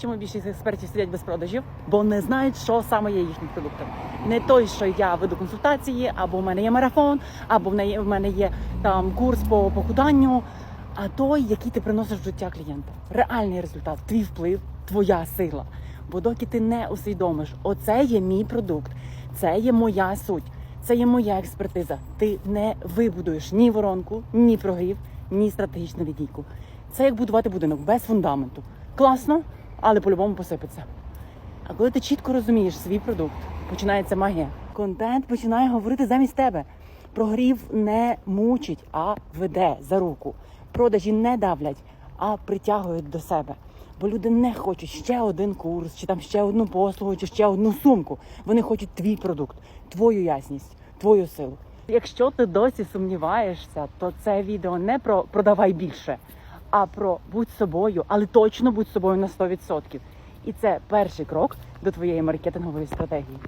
Чому більшість експертів сидять без продажів? Бо не знають, що саме є їхнім продуктом. Не той, що я веду консультації, або в мене є марафон, або в мене є там курс по похуданню, а той, який ти приносиш в життя клієнта. Реальний результат, твій вплив, твоя сила. Бо доки ти не усвідомиш, оце є мій продукт, це є моя суть, це є моя експертиза. Ти не вибудуєш ні воронку, ні прогрів, ні стратегічну лінійку. Це як будувати будинок без фундаменту. Класно, але по-любому посипеться. А коли ти чітко розумієш свій продукт, починається магія. Контент починає говорити замість тебе. Прогрів не мучить, а веде за руку. Продажі не давлять, а притягують до себе. Бо люди не хочуть ще один курс, чи там ще одну послугу, чи ще одну сумку. Вони хочуть твій продукт, твою ясність, твою силу. Якщо ти досі сумніваєшся, то це відео не про продавай більше, а про будь собою, але точно будь собою на 100%. І це перший крок до твоєї маркетингової стратегії.